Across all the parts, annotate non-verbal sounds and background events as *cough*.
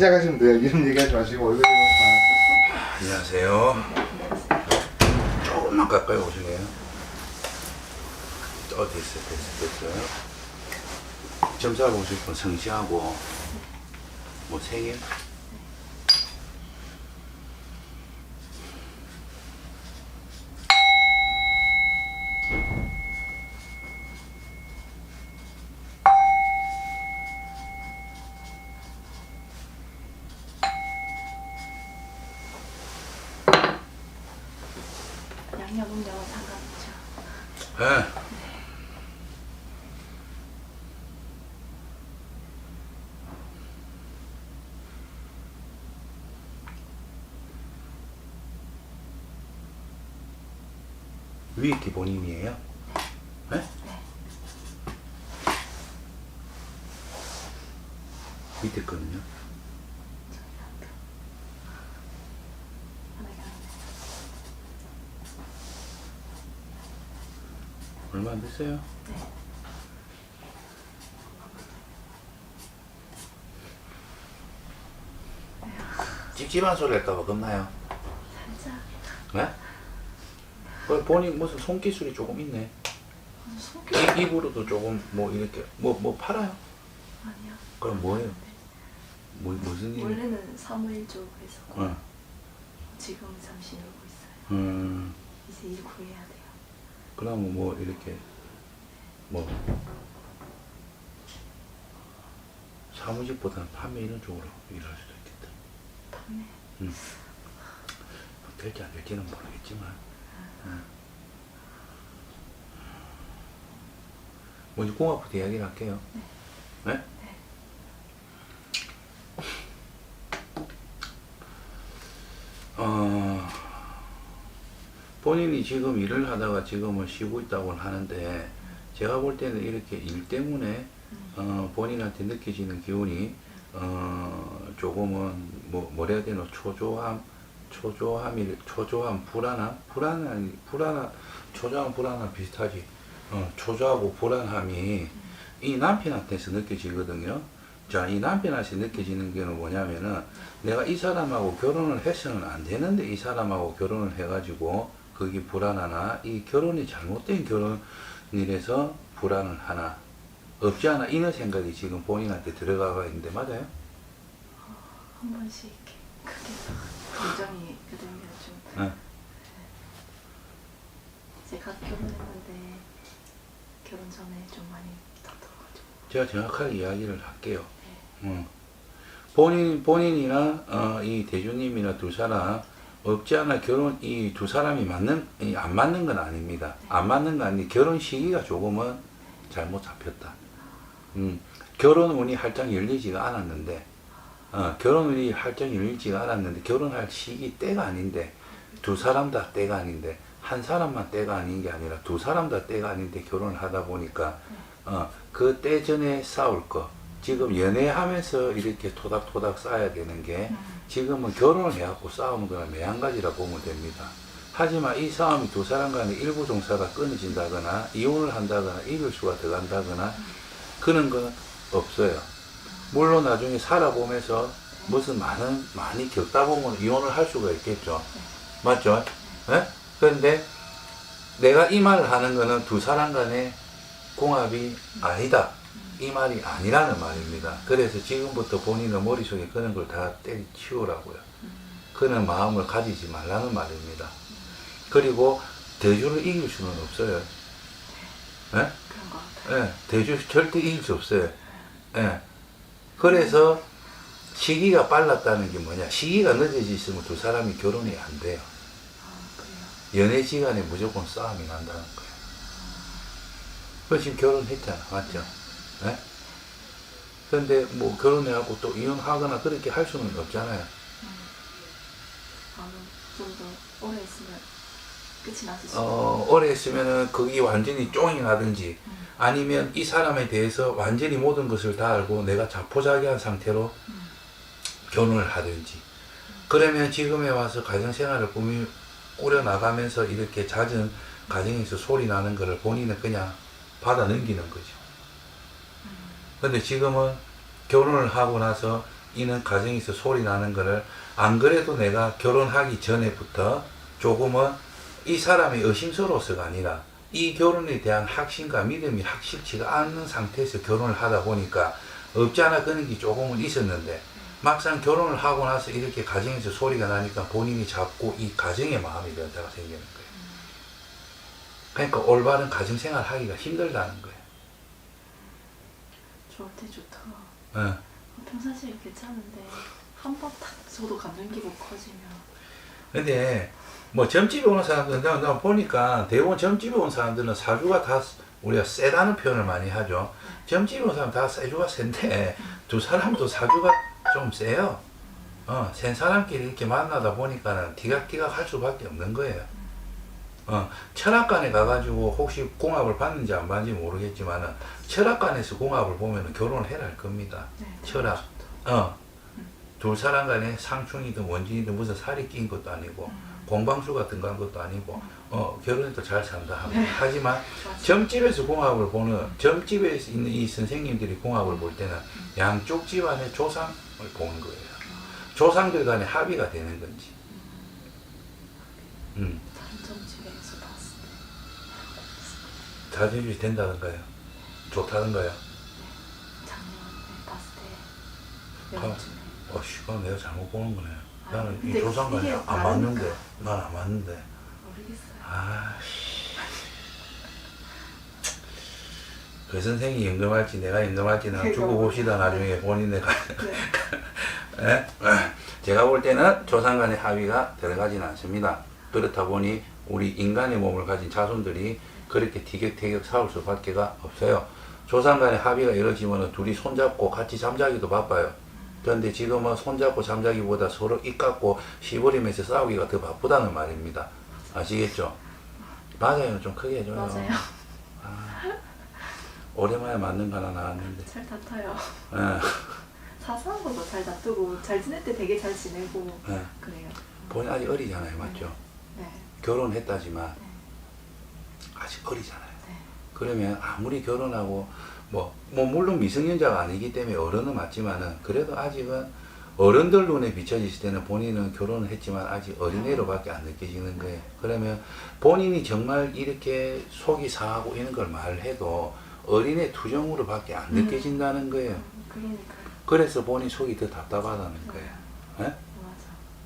시작하시면 돼요. 이름 얘기하지 마시고 얼굴 좀 안녕하세요. 조금만 가까이 오시네요. 어, 됐어요, 됐어요, 됐어요. 점수하고 오실 분 성씨하고, 뭐, 생일? 양력은요 상관없죠. 예. 위에 게 본인이에요? 네? 밑에 거는요? 얼마 안 됐어요? 네. 찝찝한 소리 할까봐 겁나요? 살짝 네? 그 본인 무슨 손기술이 조금 있네. 속이 이, 입으로도 조금 뭐 이렇게 뭐 뭐 팔아요? 아니야. 그럼 뭐예요? 뭐 무슨 일? 원래는 사무일 쪽에서 어. 지금 잠시 놀고 있어요. 음. 이제 일 구해야 돼요. 그러면 뭐 이렇게 뭐 사무직보다는 판매 이런 쪽으로 일할 수도 있겠다. 판매. 음. 될지 안 될지는 모르겠지만. 음. 먼저 공학부터 이야기를 할게요. 네? 어, 본인이 지금 일을 하다가 지금은 쉬고 있다고 하는데, 제가 볼 때는 이렇게 일 때문에, 어, 본인한테 느껴지는 기운이, 어, 조금은, 뭐, 뭐라 해야 되나, 초조함, 초조함이, 초조함, 불안함? 불안함, 불안함, 초조함, 불안함 비슷하지. 어, 초조하고 불안함이 이 남편한테서 느껴지거든요. 자, 이 남편한테 느껴지는 게 뭐냐면은 내가 이 사람하고 결혼을 해서는 안 되는데 이 사람하고 결혼을 해가지고 그게 불안하나 이 결혼이 잘못된 결혼이라서 불안을 하나 없지 않아 이런 생각이 지금 본인한테 들어가가 있는데 맞아요? 한 번씩 이렇게 크게 감정이 그러면 좀 네. 제가 결혼했는데 결혼 전에 좀 많이 다퉈가지고 제가 정확하게 이야기를 할게요. 어. 본인, 본인이나, 어, 이 대주님이나 두 사람, 없지 않아 결혼, 이 두 사람이 맞는, 이안 맞는 건 아닙니다. 안 맞는 건 아니, 결혼 시기가 조금은 잘못 잡혔다. 음, 결혼 운이 활짝 열리지가 않았는데, 어, 결혼 운이 활짝 열리지가 않았는데, 결혼할 시기 때가 아닌데, 두 사람 다 때가 아닌데, 한 사람만 때가 아닌 게 아니라 두 사람 다 때가 아닌데 결혼을 하다 보니까, 어, 그 때 전에 싸울 거, 지금 연애하면서 이렇게 토닥토닥 쌓아야 되는 게 지금은 결혼을 해갖고 싸우는 거랑 매한가지라 보면 됩니다. 하지만 이 싸움이 두 사람 간의 일부 종사가 끊어진다거나 이혼을 한다거나 이별 수가 들어간다거나 그런 건 없어요. 물론 나중에 살아보면서 무슨 많은 많이 겪다 보면 이혼을 할 수가 있겠죠. 맞죠? 예? 그런데 내가 이 말을 하는 거는 두 사람 간의 궁합이 아니다. 이 말이 아니라는 말입니다. 그래서 지금부터 본인의 머릿속에 그런 걸 다 때리치우라고요. 그런 마음을 가지지 말라는 말입니다. 그리고 대주를 이길 수는 없어요. 예? 같아요. 예, 대주 절대 이길 수 없어요. 예. 그래서 시기가 빨랐다는 게 뭐냐? 시기가 늦어져 있으면 두 사람이 결혼이 안 돼요. 아 그래요. 연애 시간에 무조건 싸움이 난다는 거예요. 그 지금 결혼했잖아, 맞죠? 예? 그런데 뭐 결혼해갖고 또 이혼하거나 그렇게 할 수는 없잖아요. 아좀더 오래 있으면 끝이 수 어, 오래 했으면은 그게 완전히 쫑이 나든지 아니면 이 사람에 대해서 완전히 모든 것을 다 알고 내가 자포자기한 상태로 결혼을 하든지. 그러면 지금에 와서 가정생활을 꾸미 꾸려 나가면서 이렇게 잦은 가정에서 소리 나는 거를 본인은 그냥 받아 넘기는 거죠. 근데 지금은 결혼을 하고 나서 이는 가정에서 소리 나는 거를 안 그래도 내가 결혼하기 전에부터 조금은 이 사람이 의심스러워서가 아니라 이 결혼에 대한 확신과 믿음이 확실치가 않는 상태에서 결혼을 하다 보니까 없지 않아 그런 게 조금은 있었는데 막상 결혼을 하고 나서 이렇게 가정에서 소리가 나니까 본인이 자꾸 이 가정의 마음이 변화가 생기는 거예요. 그러니까 올바른 가정 생활 하기가 힘들다는 거예요. 좋을 때 좋다. 예. 평상시에 괜찮은데 한번탁 저도 감정 기복 커지면 근데 뭐 점집에 오는 사람들은 내가, 내가 보니까 대부분 점집에 온 사람들은 사주가 다 우리가 세다는 표현을 많이 하죠. 점집에 온 사람 다 사주가 센데 두 사람도 사주가 좀 세요. 어, 센 사람끼리 이렇게 만나다 보니까는 티각티각 할 수밖에 없는 거예요. 어, 철학관에 가가지고 혹시 궁합을 봤는지 안 봤는지 모르겠지만은 철학관에서 궁합을 보면은 결혼을 해야 할 겁니다. 네, 철학. 좋다. 어, 둘 사람 간에 상충이든 원진이든 무슨 살이 낀 것도 아니고 음, 공방수가 등간 것도 아니고 어, 결혼해도 잘 산다 하고 하지만 맞아. 점집에서 공합을 보는 점집에 있는 이 선생님들이 공합을 볼 때는 양쪽 집안의 조상을 보는 거예요. 조상들 간에 합의가 되는 건지. 음, 점집에서 봤을 때 자존심이 된다던가요. 좋다던가요. 작년에 봤을 때 아. 명쯤에 어, 씨, 그건 내가 잘못 보는 거네. 아, 나는 이 근데 조상 간에 이게 안. 맞는데. 난 안 맞는데. 모르겠어요. 아, 씨. 그 선생이 연금할지 내가 연금할지는 그러니까. 두고 봅시다 나중에 본인의 가 네. 예? 제가 볼 때는 조상 간의 합의가 들어가진 않습니다. 그렇다 보니 우리 인간의 몸을 가진 자손들이 그렇게 티격태격 싸울 수밖에가 없어요. 조상 간의 합의가 이루어지면 둘이 손잡고 같이 잠자기도 바빠요. 그런데 지금은 손잡고 잠자기보다 서로 입 갖고 시부리면서 싸우기가 더 바쁘다는 말입니다. 아시겠죠? 맞아요. 좀 크게 해줘요. 맞아요. 오랜만에 맞는 거 하나 나왔는데. 잘 다퉈요. 예, 사소한 것도 잘 다투고 잘 지낼 때 되게 잘 지내고 예. 그래요. 본인 아직 어리잖아요. 맞죠? 네. 결혼했다지만 네. 아직 어리잖아요. 네. 그러면 아무리 결혼하고 뭐, 뭐 물론 미성년자가 아니기 때문에 어른은 맞지만은 그래도 아직은 어른들 눈에 비춰졌을 때는 본인은 결혼을 했지만 아직 어린애로밖에 안 느껴지는 거예요. 그러면 본인이 정말 이렇게 속이 상하고 이런 걸 말해도 어린애 투정으로밖에 안 음. 느껴진다는 거예요. 그러니까요. 그래서 본인 속이 더 답답하다는 거예요. 예? 맞아.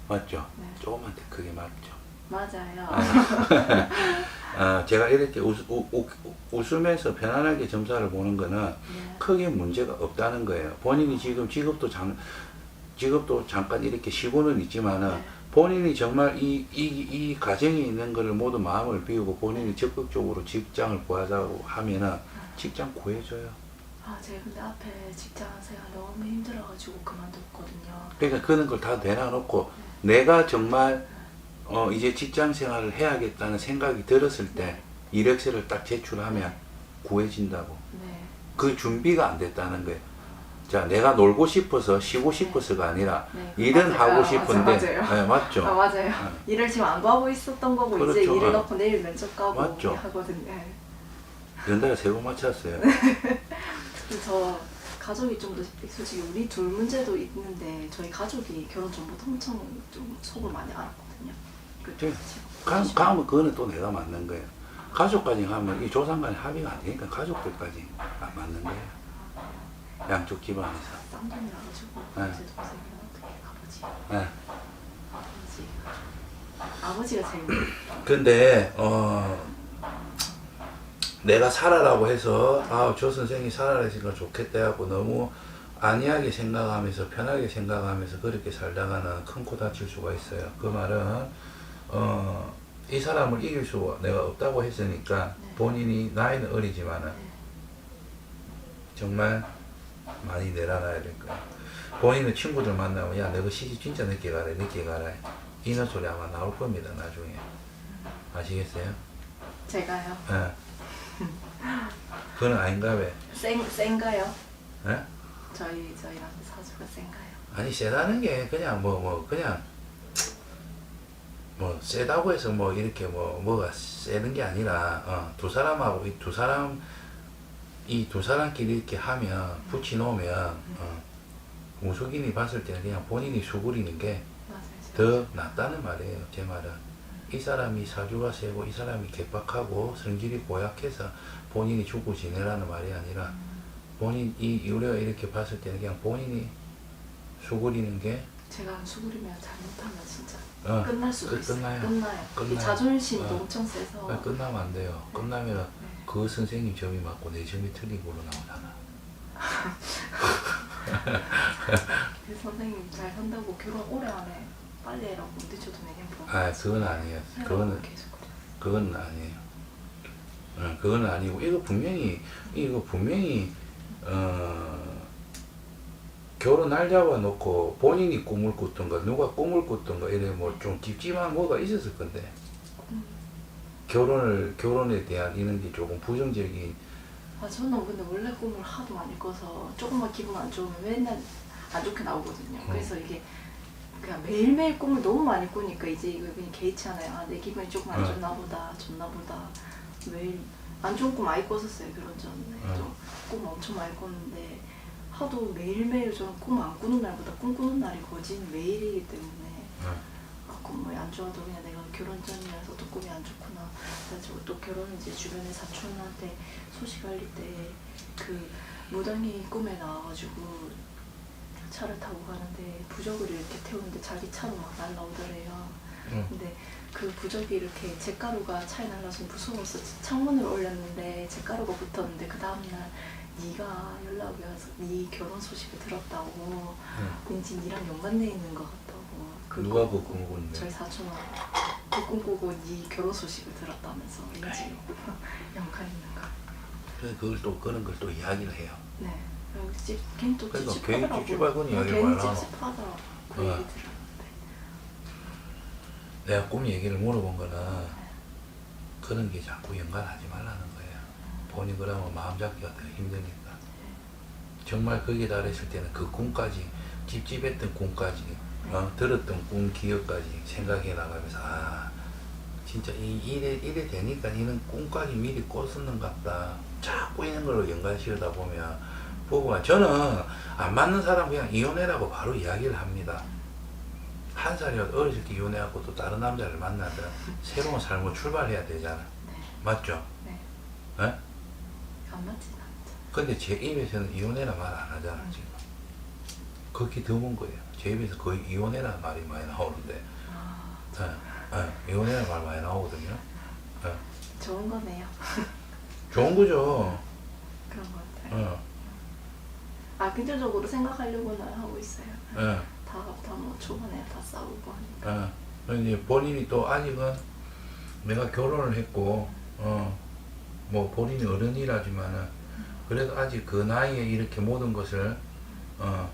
맞죠? 네. 조금만 더 크게 맞죠? 맞아요. *laughs* 아, 제가 이렇게 웃, 웃으면서 편안하게 점사를 보는 거는 네. 크게 문제가 없다는 거예요. 본인이 지금 직업도 장, 직업도 잠깐 이렇게 쉬고는 있지만은 네. 본인이 정말 이, 이, 이 가정에 있는 거를 모두 마음을 비우고 본인이 적극적으로 직장을 구하자고 하면은 직장 구해줘요. 아, 제가 근데 앞에 직장 생활 너무 힘들어가지고 그만뒀거든요. 그러니까 그런 걸 다 내놔놓고 내가 정말 어, 이제 직장 생활을 해야겠다는 생각이 들었을 때 이력서를 딱 제출하면 구해진다고. 네. 그 준비가 안 됐다는 거예요. 자, 내가 놀고 싶어서 쉬고 싶어서가 아니라 네. 일은 맞아요. 하고 아, 싶은데, 맞아요, 맞아요. 네, 맞죠? 아, 맞아요. 네. 일을 지금 안 구하고 있었던 거고 이제 그렇죠. 일을 어. 넣고 내일 면접 가고 맞죠. 하거든요. 네. 연달아 세 번 맞췄어요. 저 가족이 좀 더 솔직히 우리 둘 문제도 있는데 저희 가족이 결혼 전부터 엄청 좀 속을 많이 알았거든요. 그 네. 지금 가, 가면 그거는 또 내가 맞는 거예요. 가족까지 하면 이 조상 간에 합의가 안 되니까 가족들까지 안 맞는 거예요. 양쪽 집안에서. 쌍둥이 나가지고 네. 제 어떻게 아버지 네. 아버지 아버지가 제일 *clears throat* 근데 어 내가 살아라고 해서 아저 선생이 살아라 했으니까 좋겠다 하고 너무 안이하게 생각하면서 편하게 생각하면서 그렇게 살다가는 큰 코 다칠 수가 있어요. 그 말은 어 이 사람을 이길 수가 내가 없다고 했으니까 네. 본인이 나이는 어리지만은 네. 정말 많이 내려놔야 될 거야. 본인은 친구들 만나면 야 너그 시집 진짜 늦게 가라 늦게 가라 이런 소리 아마 나올 겁니다 나중에 아시겠어요? 제가요. 예. 그건 아닌가 왜? 센 센가요? 예? 저희 저희랑 사주가 센가요? 아니 세다는 게 그냥 뭐 뭐 그냥 뭐 세다고 해서 뭐 이렇게 뭐 뭐가 세는 게 아니라 어, 두 사람하고 이 두 사람 이 두 사람끼리 이렇게 하면 붙이 놓으면 어, 무속인이 봤을 때는 그냥 본인이 수그리는 게 더. 낫다는 말이에요. 제 말은 이 사람이 사주가 세고 이 사람이 개박하고 성질이 고약해서 본인이 죽고 지내라는 말이 아니라 본인 이 우리가 이렇게 봤을 때는 그냥 본인이 수그리는 게 제가 수그리면 잘못하면 진짜 어, 끝날 수도 끝- 있어요. 끝나요. 끝나요. 끝나요. 이 자존심도 어. 엄청 세서. 아, 끝나면 안 돼요. 끝나면 네. 그 선생님 점이 맞고 내 점이 틀린 걸로 나오잖아. *laughs* *laughs* 그 선생님 잘 산다고 결혼 오래 안 해 빨리 해라고 늦춰도 내년 보. 아, 그건 아니에요. 그래. 그건 아니에요. 어, 그건 아니고 이거 분명히 이거 분명히 어, 결혼 날 잡아놓고 본인이 꿈을 꿨던가 누가 꿈을 꿨던가 이래 뭐좀 찝찝한 뭐가 있었을 건데 음. 결혼을 결혼에 대한 이런 게 조금 부정적인 아 저는 근데 원래 꿈을 하도 많이 꿔서 조금만 기분 안 좋으면 맨날 안 좋게 나오거든요. 음. 그래서 이게 그냥 매일매일 꿈을 너무 많이 꾸니까 이제 이거 그냥 개의치 않아요. 아, 내 기분이 조금 안 어. 좋나 보다, 좋나 보다. 매일 안 좋은 꿈 많이 꿨었어요. 결혼 전에 어. 좀꿈 엄청 많이 꿨는데 하도 매일매일 저는 꿈 안 꾸는 날보다 꿈 꾸는 날이 거진 매일이기 때문에 어, 아, 꿈이 안 좋아도 그냥 내가 결혼 전이라서 또 꿈이 안 좋구나. 또 결혼 이제 주변에 사촌한테 소식 알릴 때그 무당이 꿈에 나와가지고 차를 타고 가는데 부적을 이렇게 태우는데 자기 차로 막 날라오더래요. 응. 근데 그 부적이 이렇게 잿가루가 차에 날라서 무서워서 창문을 올렸는데 잿가루가 붙었는데 그 다음날 네가 연락이 와서 네 결혼 소식을 들었다고 응. 왠지 니랑 연관돼 있는 것 같다고 그 누가 꿈그 꿈을 꿨는데? 저희 사촌아 그 꿈꾸고 네 결혼 소식을 들었다면서 왠지 *laughs* 연관 있는 거 그래서 그걸 또 그런 걸 또 이야기를 해요. 네 그리고 찝, 걔는 또 그러니까 찝찝하더라고 괜히 찝찝하군 이야기를 걔는 많이 하고. 찝찝하더라고 그 어. 얘기 들었는데 내가 꿈 얘기를 물어본 거는 그런 게 자꾸 연관하지 말라는 거예요. 본인 그러면 마음 잡기가 더 힘드니까. 정말 거기에 달했을 때는 그 꿈까지 찝찝했던 꿈까지 어, 들었던 꿈 기억까지 생각해 나가면서 아 진짜 이, 이래 이래 되니까 이는 꿈까지 미리 꿨었는 같다. 자꾸 이런 걸로 연관시키다 보면 부부가 저는 안 맞는 사람 그냥 이혼해라고 바로 이야기를 합니다. 한 살이라도 어렸을 때 이혼해갖고 또 다른 남자를 만나든 새로운 삶을 출발해야 되잖아. 네, 맞죠? 네. 예? 안 맞진 않죠 근데 제 입에서는 이혼해라 말 안 하잖아 지금. 그게 드문 거예요. 제 입에서 거의 이혼해라 말이 많이 나오는데, 아, 예, 예, 이혼해라 말 많이 나오거든요. 예. 좋은 거네요 좋은 거죠. 그런 것 같아요 어, 아 긍정적으로 생각하려고는 하고 있어요 예, 다다뭐 초반에 다 싸우고 하니까 예. 근데 본인이 또 아직은 내가 결혼을 했고, 어, 뭐 본인이 어른이라지만은 그래도 아직 그 나이에 이렇게 모든 것을 어,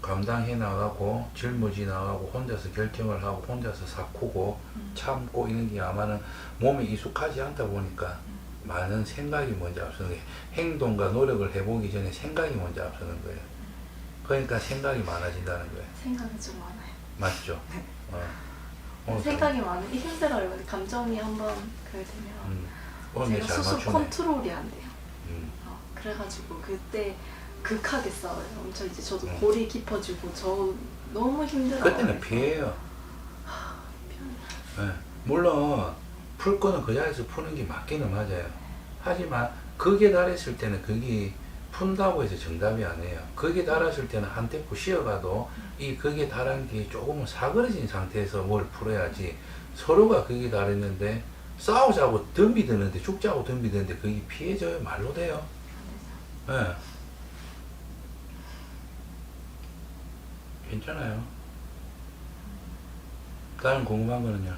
감당해 나가고 짊어지 나가고 혼자서 결정을 하고 혼자서 사쿠고 음. 참고 이런 게 아마는 몸에 익숙하지 않다 보니까 많은 생각이 먼저 앞서는 거예요. 행동과 노력을 해보기 전에 생각이 먼저 앞서는 거예요. 그러니까 생각이 많아진다는 거예요. 생각이 좀 많아요 맞죠? *laughs* 어. 생각이 많으면 힘들어요. 감정이 한번 그래 되면 음, 제가 맞추네. 컨트롤이 안 돼요. 음, 어, 그래가지고 그때 극하게 싸워요. 엄청 이제 저도 음. 골이 깊어지고 저 너무 힘들어요. 그때는 피해요. 예, 물론 풀 거는 그 자리에서 푸는 게 맞기는 맞아요. 하지만 극에 달했을 때는 그게 푼다고 해서 정답이 아니에요. 극에 달았을 때는 한 템포 쉬어가도 이 극에 달한 게 조금은 사그러진 상태에서 뭘 풀어야지 서로가 극에 달했는데 싸우자고 덤비드는데 죽자고 덤비드는데 그게 피해져요 말로 돼요. 예. 괜찮아요. 다른 궁금한 거는요?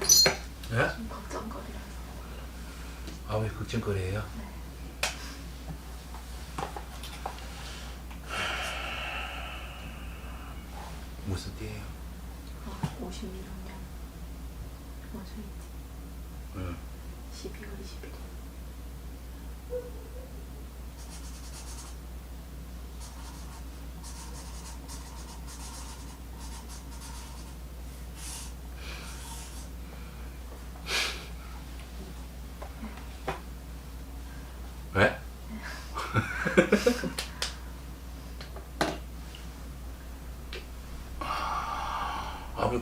괜찮아요. 예? 좀 걱정거리라서. 아버지 걱정거리예요? 네. 무슨 띠예요? 어, 56년 원숭이띠 응. 12월 21일. 왜?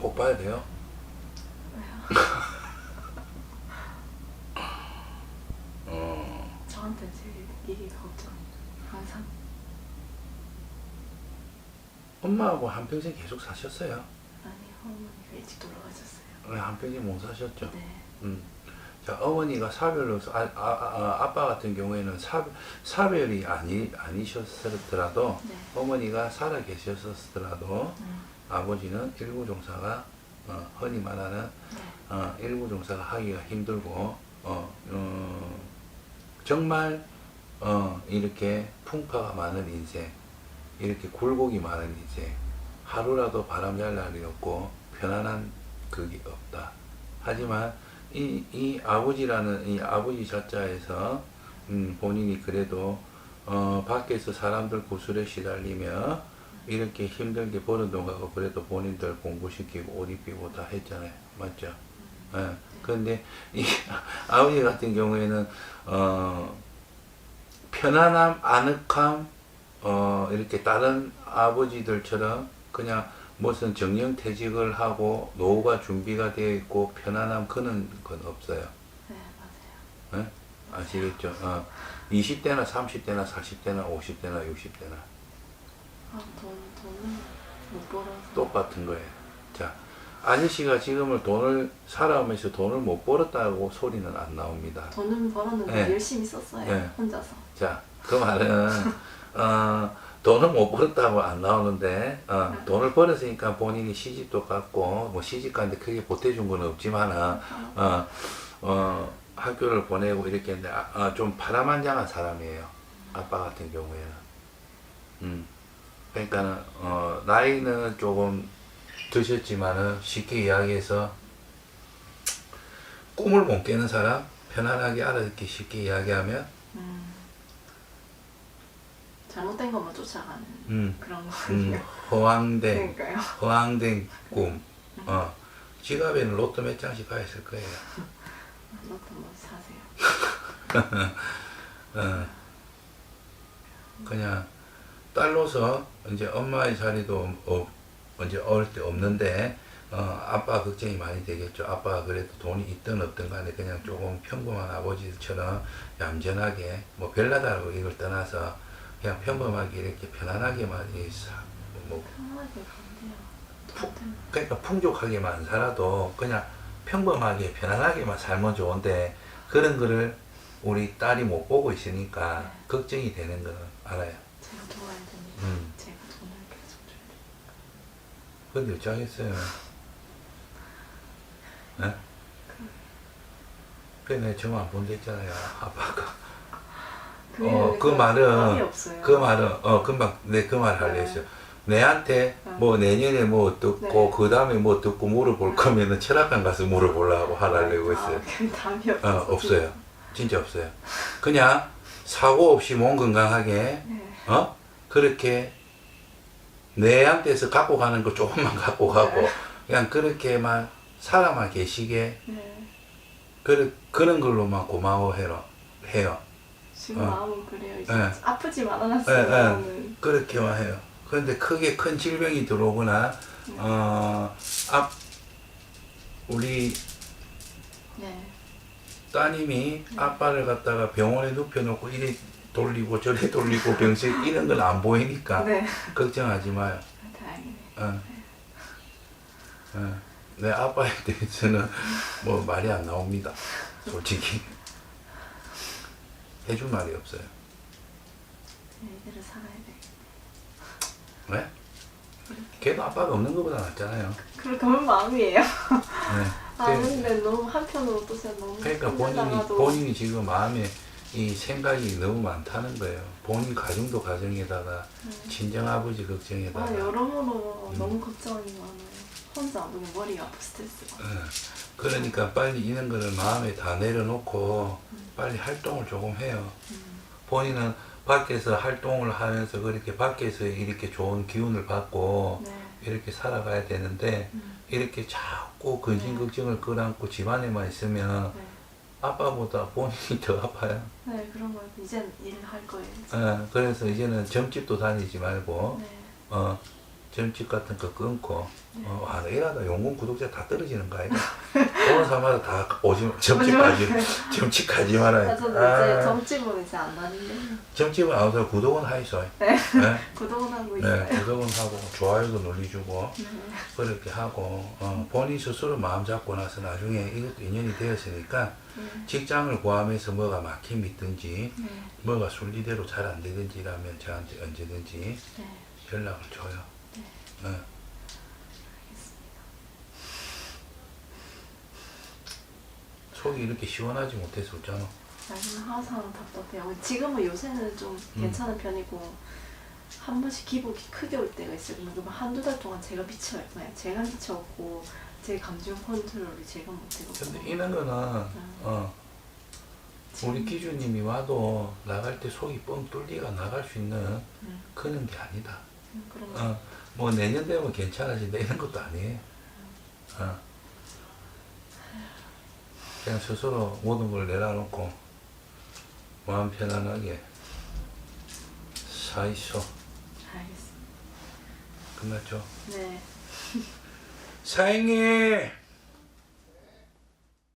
못 봐야 돼요? 어, 저한테 제일 이게 걱정. 항상. 엄마하고 한평생 계속 사셨어요? 아니 어머니가 일찍 돌아가셨어요. 왜 한평생 못 사셨죠? 네. 음. 자, 어머니가 사별로서, 아, 아, 아, 아빠 같은 경우에는 사, 사별이 아니, 아니셨더라도, 네. 어머니가 살아 계셨었더라도, 음. 아버지는 일구종사가, 어, 흔히 말하는, 네. 어, 일구종사가 하기가 힘들고, 어, 어, 정말, 어, 이렇게 풍파가 많은 인생, 이렇게 굴곡이 많은 인생, 하루라도 바람 잘 날이 없고, 편안한 그게 없다. 하지만, 이, 이 아버지라는 이 아버지 자자에서 음, 본인이 그래도 어, 밖에서 사람들 구슬에 시달리며 이렇게 힘들게 버는 동안고 그래도 본인들 공부시키고 옷 입히고 다 했잖아요. 맞죠? 예. 근데 이 *laughs* 아버지 같은 경우에는 어, 편안함, 아늑함, 어, 이렇게 다른 아버지들처럼 그냥 무슨 정년퇴직을 하고 노후가 준비가 되어 있고 편안함 그런 건 없어요. 네 맞아요. 예? 아시겠죠? 어. 20대나 30대나 40대나 50대나 60대나 아 돈 돈은 못 벌어서. 똑같은 거예요. 자, 아저씨가 지금을 돈을 살아오면서 돈을 못 벌었다고 소리는 안 나옵니다. 돈은 벌었는데 네. 열심히 썼어요. 네. 혼자서. 자, 그 말은 어, 돈을 못 벌었다고 안 나오는데 어, 돈을 벌었으니까 본인이 시집도 갔고 뭐 시집 갔는데 크게 보태준 건 없지만은 어, 어, 학교를 보내고 이렇게 했는데 아, 어, 좀 파란만장한 사람이에요. 아빠 같은 경우에는. 음. 그러니까 어, 나이는 조금 드셨지만은 쉽게 이야기해서 꿈을 못 깨는 사람 편안하게 알아듣기 쉽게 이야기하면 음. 잘못된 것만 쫓아가는 음, 그런 음, 거예요. 허황된 그러니까요. 허황된 꿈. 어. 지갑에는 로또 몇 장씩 가 있을 거예요. *laughs* 로또 뭐 사세요. *laughs* 어. 그냥 딸로서 이제 엄마의 자리도 어, 이제 어릴 때 없는데 어, 아빠 걱정이 많이 되겠죠. 아빠가 그래도 돈이 있든 없든 간에 그냥 조금 평범한 아버지처럼 얌전하게 뭐 별나다라고 이걸 떠나서 그냥 평범하게 이렇게 편안하게만 이 사- 뭐 편하게 간대요. 저한테는 그러니까 풍족하게만 살아도 그냥 평범하게 편안하게만 살면 좋은데 그런 거를 우리 딸이 못 보고 있으니까 네. 걱정이 되는 거 알아요. 제가 도와야 되니까 음. 제가. 근데 어쩌겠어요. 네? 그래 내가 저만 본댔잖아요. 아빠가. 그게 어, 그 말은 없어요. 그 말은 어 금방 내 그말 하려 네. 했어요. 내한테 네. 뭐 내년에 뭐 듣고 네. 그 다음에 뭐 듣고 물어볼 네. 거면은 철학관 가서 물어보려고 하려고 했어요. 아, 그 답이 어, 없어서 없어요. 진짜 없어요. 그냥 사고 없이 몸 건강하게 네. 어 그렇게 내한테서 갖고 가는 거 조금만 *laughs* 갖고 가고 네. 그냥 그렇게만 살아만 계시게 네. 그 그런 걸로만 고마워해요. 해요. 지금 어. 마음은 그래요. 이제 네. 아프지만 네, 않았어요. 네. 저는. 그렇게만 해요. 그런데 크게 큰 질병이 들어오거나 어, 앞 우리 네. 따님이 아빠를 갖다가 병원에 눕혀놓고 이리 돌리고 저리 돌리고 병실 이런 건안 보이니까 네. 걱정하지 마요. 다행이네. 어. 어. 내 아빠에 대해서는 뭐 말이 안 나옵니다. 솔직히 해줄 말이 없어요. 이대로 살아야 돼. 왜? 걔도 아빠가 없는 것보다 낫잖아요. 그런 마음이에요. 네. *laughs* 아 그- 근데 너무 한편으로 또 제가 너무 그러니까 본인이 힘들다가도 본인이 지금 마음에 이 생각이 너무 많다는 거예요. 본인 가정도 가정에다가 네. 친정 아버지 걱정에다가 아 여러모로 음. 너무 걱정이 많아요. 혼자 너무 머리가 아프 스트레스가. 어, 그러니까 빨리 이런 거를 마음에 다 내려놓고 빨리 활동을 조금 해요. 음. 본인은 밖에서 활동을 하면서 그렇게 밖에서 이렇게 좋은 기운을 받고 네. 이렇게 살아가야 되는데 음. 이렇게 자꾸 근심 네. 걱정을 끌어안고 집안에만 있으면 네. 아빠보다 본인이 *laughs* 더 아파요. 네 그런 거 이제 일할 거예요. 이제. 어, 그래서 이제는 점집도 다니지 말고 네. 어, 점집 같은 거 끊고 어, 아, 이러다 용궁 구독자 다 떨어지는 거 아이가? 오는 사람마다 다 오지 점집까지 점집까지 말아야 아, 저는 아, 이제 점집은 이제 안 다니는데 점집은 안 오서 구독은 하이소. 네. 네. *laughs* 구독은 하고 네, 있어요. 구독은 하고 좋아요도 눌러주고 네. 그렇게 하고 어, 본인 스스로 마음 잡고 나서 나중에 이것도 인연이 되었으니까 네. 직장을 구하면서 뭐가 막힘이 있든지 네. 뭐가 순리대로 잘 안 되든지라면 저한테 언제든지 네. 연락을 줘요. 네. 어. 속이 이렇게 시원하지 못해서 웃잖아. 나는 항상 답답해요. 지금은 요새는 좀 음. 괜찮은 편이고 한 번씩 기복이 크게 올 때가 있어요. 그러면 한두 달 동안 제가 미쳐, 네, 제가 미쳐갖고 제 감정 컨트롤이 제가 못해갖고 근데 이런 거는 어, 우리 기주님이 와도 나갈 때 속이 뻥 뚫리가 나갈 수 있는 음, 그런 게 아니다. 음, 그런 거 어, 뭐 내년 되면 괜찮아진다 이런 것도 아니에요. 어. 그냥 스스로 모든 걸 내려놓고 마음 편안하게 사 있어. 알겠습니다. 끝났죠? 네. *laughs* 사행님